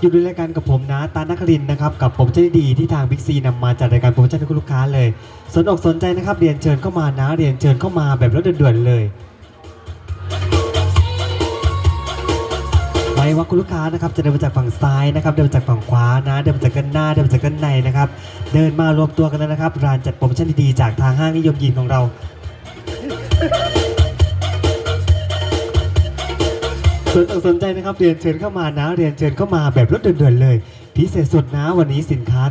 อยู่ในรายการกับผมนะตานักรินนะครับกับผมเจดีที่ทางบิ๊กซีนำมาจัดรายการโปรโมชั่นให้คุณลูกค้าเลย สนอกสนใจนะครับเรียนเชิญเข้ามานะเรียนเชิญเข้ามาแบบรถด่วนๆเลยไม่ว่าคุณลูกค้านะครับจะเดินมาจากฝั่งซ้ายนะครับเดินมาจากฝั่งขวานะ เดินมาจากด้านหน้าเดินมาจากด้านในนะครับเดินมารวมตัวกันแล้วนะครับร้านจัดโปรโมชั่นดีๆจากทางห้างนิยมยีนของเรา สนอกสนใจนะครับเรียนเชิญเข้ามานะเรียนเชิญเข้ามาแบบรถด่วนๆเลย พิเศษสุดนะวันนี้สินค้า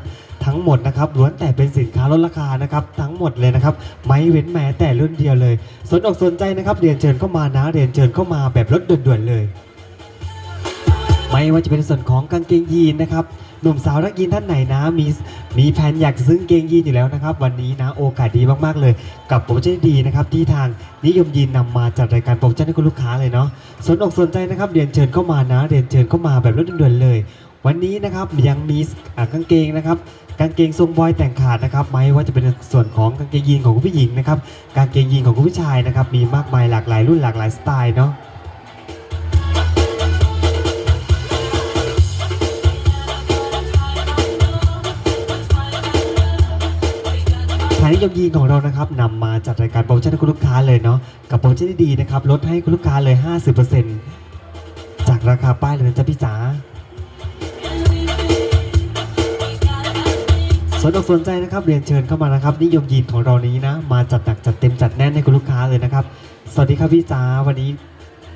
ทั้งหมดนะครับล้วนแต่เป็นสินค้าลดราคานะครับทั้งหมดเลยนะครับไม่เว้นแม้แต่รุ่นเดียวเลย สนอกสนใจนะครับเรียนเชิญเข้ามานะเรียนเชิญเข้ามาแบบรถด่วนๆเลย ไม่ว่าจะเป็นส่วนของกางเกงยีนนะครับ หนุ่มสาวนักยีนท่านไหนนะมีมีแผนอยากซื้อเกงยีนอยู่แล้วนะครับ วันนี้นะโอกาสดีมากๆเลย กับโปรโมชั่นดีนะครับที่ทางนิยมยีนนำมาจัดรายการโปรโมชั่นให้คุณลูกค้าเลยเนาะสนอกสนใจนะครับเรียนเชิญเข้ามานะเรียนเชิญเข้ามาแบบรถด่วนเลย วันนี้นะครับยังมีกางเกงนะครับกางเกงทรงบอยแต่งขาดนะครับไม่ว่าจะเป็นส่วนของกางเกงยีนของคุณผู้หญิงนะครับกางเกงยีนของคุณผู้ชายนะครับมีมากมายหลากหลายรุ่นหลากหลายสไตล์เนาะางนิยมยีนของเรานะครับนำมาจัดรายการโปรโมชั่นให้คุณลูกค้าเลยเนาะกับโปรโมชั่นที่ดีนะครับลดให้คุณลูกค้าเลย 50%จากราคาป้ายเลยนะจ๊ะพี่จ๋าสนอกสนใจนะครับเรียนเชิญเข้ามานะครับ นิยมยีนของเรานี้นะ มาจัดหนักจัดเต็มจัดแน่นให้คุณลูกค้าเลยนะครับ สวัสดีครับพี่จ๋าวันนี้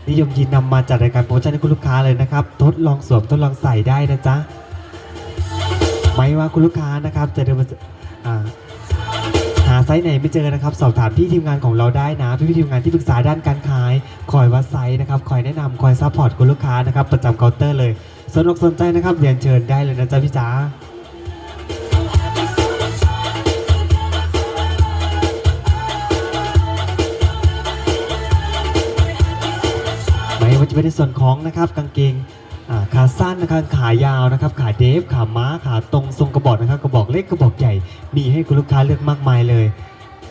นิยมยีนนำมาจัดรายการโปรโมชั่นให้คุณลูกค้าเลยนะครับทดลองสวมทดลองใส่ได้นะจ๊ะไม่ว่าคุณลูกค้านะครับจะเดินมาอ่าหา ไซส์ไหนไม่เจอนะครับ สอบถามพี่ทีมงานของเราได้นะ พี่พี่ทีมงานที่ปรึกษาด้านการขาย คอยวัดไซส์นะครับ คอยแนะนำคอยซัพพอร์ตคุณลูกค้านะครับ ประจำเคาน์เตอร์เลยสนอกสนใจนะครับเรียนเชิญได้เลยนะจ๊ะพี่จ๋า ไม่ว่าจะเป็นในส่วนของนะครับกางเกงอ่าขาสั้นนะครับขายาวนะครับ ขาเดฟขาม้าขาตรงทรงกระบอกนะครับกระ เล็กกระบอกใหญ่ มีให้คุณลูกค้าเลือกมากมายเลย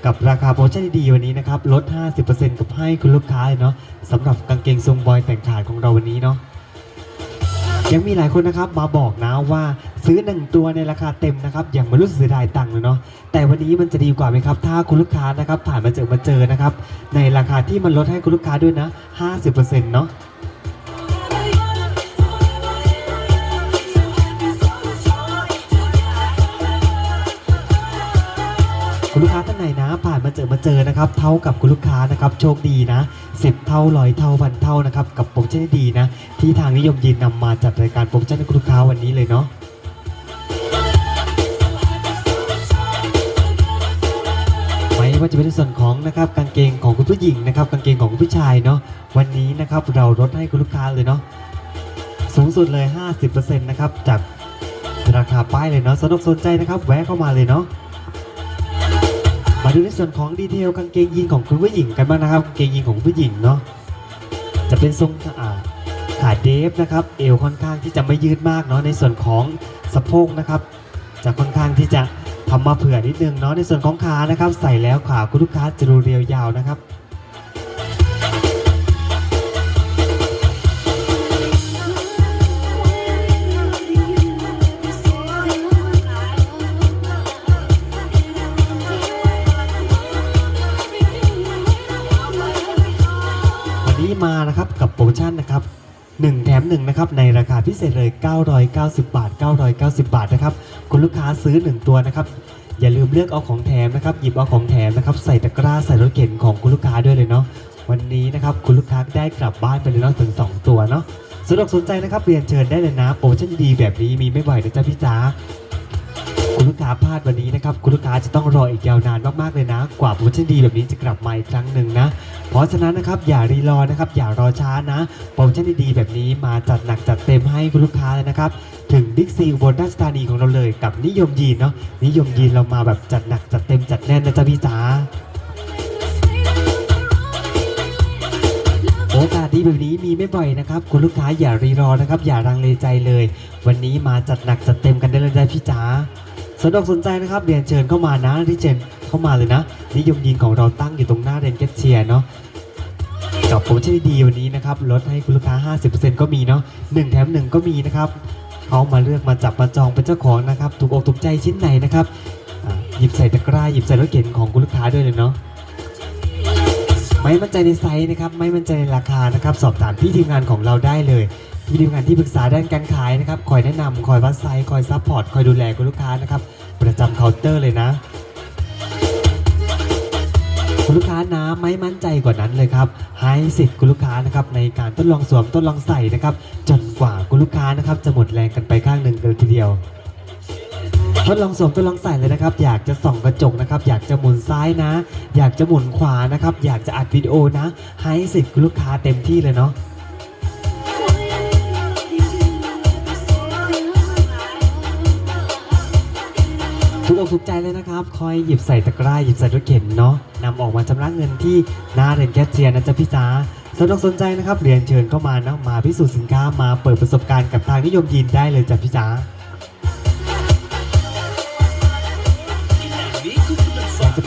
กับราคาโปรโมชั่นดีๆวันนี้นะครับ ลด 50%กับให้คุณลูกค้าเนาะสำหรับกางเกงทรงบอยแต่งขายของเราวันนี้เนาะยังมีหลายคนนะครับมาบอกนะว่าซื้อหนึ่งตัวในราคาเต็มนะครับยังไม่รู้สึกเสียดายตังค์เลยเนาะแต่วันนี้มันจะดีกว่าไหมครับ ถ้าคุณลูกค้านะครับผ่านมาเจอมาเจอนะครับในราคาที่มันลดให้คุณลูกค้าด้วยนะ 50%เนาะ จอมาเจอนะครับ เท่ากับคุณลูกค้านะครับโชคดีนะสิบเท่าร้อยเท่าพันเท่านะครับกับโปรโมชั่นดีนะ ที่ทางนิยมยินนำมาจัดรายการโปรโมชั่นให้คุณลูกค้าวันนี้เลยเนาะไม่ว่าจะเป็นในส่วนของนะครับกางเกงของคุณผู้หญิงนะครับกางเกงของคุณผู้ชายเนาะวันนี้นะครับเราลดให้คุณลูกค้าเลยเนาะสูงสุดเลย 50%นะครับจากราคาป้ายเลยเนาะสนุกสนใจนะครับ แวะเข้ามาเลยเนาะ มาดูในส่วนของดีเทลกางเกงยีนของคุณผู้หญิงกันบ้างนะครับกางเกงยีนของผู้หญิงเนาะจะเป็นทรงอ่าขาเดฟนะครับเอวค่อนข้างที่จะไม่ยืดมากเนาะในส่วนของสะโพกนะครับจะค่อนข้างที่จะทำมาเผื่อนิดนึงเนาะในส่วนของขานะครับ ใส่แล้วขาคุณลูกค้าจะดูเรียวยาวนะครับ คาพิเศษเลย 990 บาท 990 บาทนะครับคุณลูกค้าซื้อ 1 ตัวนะครับอย่าลืมเลือกเอาของแถมนะครับหยิบเอาของแถมนะครับใส่ตะกร้าใส่รถเข็นของคุณลูกค้าด้วยเลยเนาะวันนี้นะครับคุณลูกค้าได้กลับบ้านไปเลยเนาะถึง 2 ตัวเนาะสะดวกสนใจนะครับเรียนเชิญได้เลยนะโปรโมชั่นดีแบบนี้มีไม่บ่อยนะจ๊ะพี่จ๋า ลูกค้าพลาดวันนี้นะครับ คุณลูกค้าจะต้องรออีกยาวนานมากๆเลยนะ กว่าโปรโมชั่นดีแบบนี้จะกลับมาอีกครั้งหนึ่งนะ เพราะฉะนั้นนะครับอย่ารีรอนะครับ อย่ารอช้านะโปรโมชั่นดีๆแบบนี้มาจัดหนักจัดเต็มให้คุณลูกค้าเลยนะครับ ถึงบิ๊กซีบลราชธานีของเราเลย กับนิยมยีนเนาะนิยมยีนเรามาแบบจัดหนักจัดเต็มจัดแน่นนะจ๊ะพี่จ๋าโอกาสดีแบบนี้มีไม่บ่อยนะครับ คุณลูกค้าอย่ารีรอนะครับ อย่ารังเลใจเลย วันนี้มาจัดหนักจัดเต็มกันได้เลยจ้ะพี่จ๋า สนอกสนใจนะครับเรียนเชิญเข้ามานะที่เจนเข้ามาเลยนะ นิยมยีนของเราตั้งอยู่ตรงหน้าเรนเกตเชียร์เนาะกับโปรโมชั่นดีวันนี้นะครับลดให้คุณลูกค้า 50%ก็มีเนาะ1แถม 1 ก็มีนะครับเขามาเลือกมาจับมาจองเป็นเจ้าของนะครับถูกอกถูกใจชิ้นไหนนะครับหยิบใส่ตะกร้าหยิบใส่รถเข็นของคุณลูกค้าด้วยเลยเนาะไม่มั่นใจในไซส์นะครับไม่มั่นใจในราคานะครับสอบถามพี่ทีมงานของเราได้เลย พี่ทีมงานที่ปรึกษาด้านการขายนะครับคอยแนะนำคอยวัดไซส์คอยซัพพอร์ตคอยดูแลคุณลูกค้านะครับประจำเคาน์เตอร์เลยนะ คุณลูกค้านะไม่มั่นใจกว่านั้นเลยครับ ให้สิทธิ์คุณลูกค้านะครับในการทดลองสวมทดลองใส่นะครับ จนกว่าคุณลูกค้านะครับจะหมดแรงกันไปข้างหนึ่งเลยทีเดียว ทดลองสวมทดลองใส่เลยนะครับ อยากจะส่องกระจกนะครับ อยากจะหมุนซ้ายนะ อยากจะหมุนขวานะครับ อยากจะอัดวิดีโอนะ ให้สิทธิ์คุณลูกค้าเต็มที่เลยเนาะ ถูกอกถูกใจเลยนะครับ คอยหยิบใส่ตะกร้าหยิบใส่รถเข็นเนาะนำออกมาชำระเงินที่หน้าเรียนแคชเชียร์นะจ๊ะพี่จ๋าสนอกสนใจนะครับเรียนเชิญเข้ามานะมาพิสูจน์สินค้ามาเปิดประสบการณ์กับทางนิยมยินได้เลยจ้ะพี่จ๋า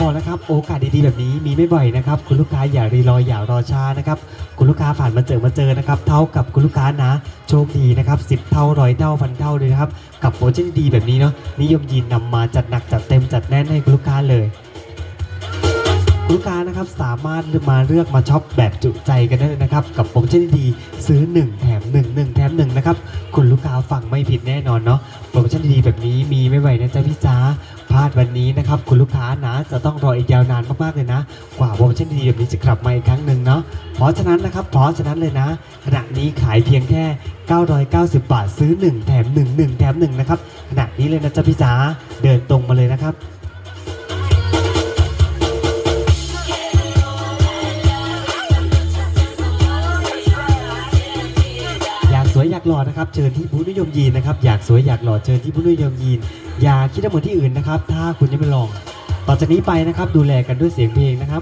บอกนะครับโอกาสดีๆแบบนี้มีไม่บ่อยนะครับ คุณลูกค้าอย่ารีรออย่ารอช้านะครับ คุณลูกค้าผ่านมาเจอมาเจอนะครับ เท่ากับคุณลูกค้านะ โชคดีนะครับสิบเท่าร้อยเท่าพันเท่าเลยนะครับ กับโปรโมชั่นดีแบบนี้เนาะนิยมยินนำมาจัดหนักจัดเต็มจัดแน่นให้คุณลูกค้าเลย ลูกค้านะครับสามารถมาเลือกมาช็อปแบบจุใจกันได้เลยนะครับกับโปรโมชั่นดีซื้อ 1 แถม 1 1 แถม1นะครับคุณลูกค้าฟังไม่ผิดแน่นอนเนาะโปรโมชั่นดีแบบนี้มีไม่ไหวนะจ๊ะพี่จ๋าพลาดวันนี้นะครับคุณลูกค้านะจะต้องรออีกยาวนานมากๆเลยนะ กว่าโปรโมชั่นดีแบบนี้จะกลับมาอีกครั้งหนึ่งเนาะเพราะฉะนั้นนะครับเพราะฉะนั้นเลยนะขณะนี้ขายเพียงแค่ 990 บาทซื้อ 1 แถม 1 1 แถม1นะครับขณะนี้เลยนะจ๊ะพี่จ๋าเดินตรงมาเลยนะครับ อยากหล่อนะครับเชิญที่บุญนิยมยีนนะครับอยากสวยอยากหล่อเชิญที่บุญนิยมยีนอย่าคิดเหมือนที่อื่นนะครับ ถ้าคุณยังไม่ลอง ต่อจากนี้ไปนะครับดูแลกันด้วยเสียงเพลงนะครับ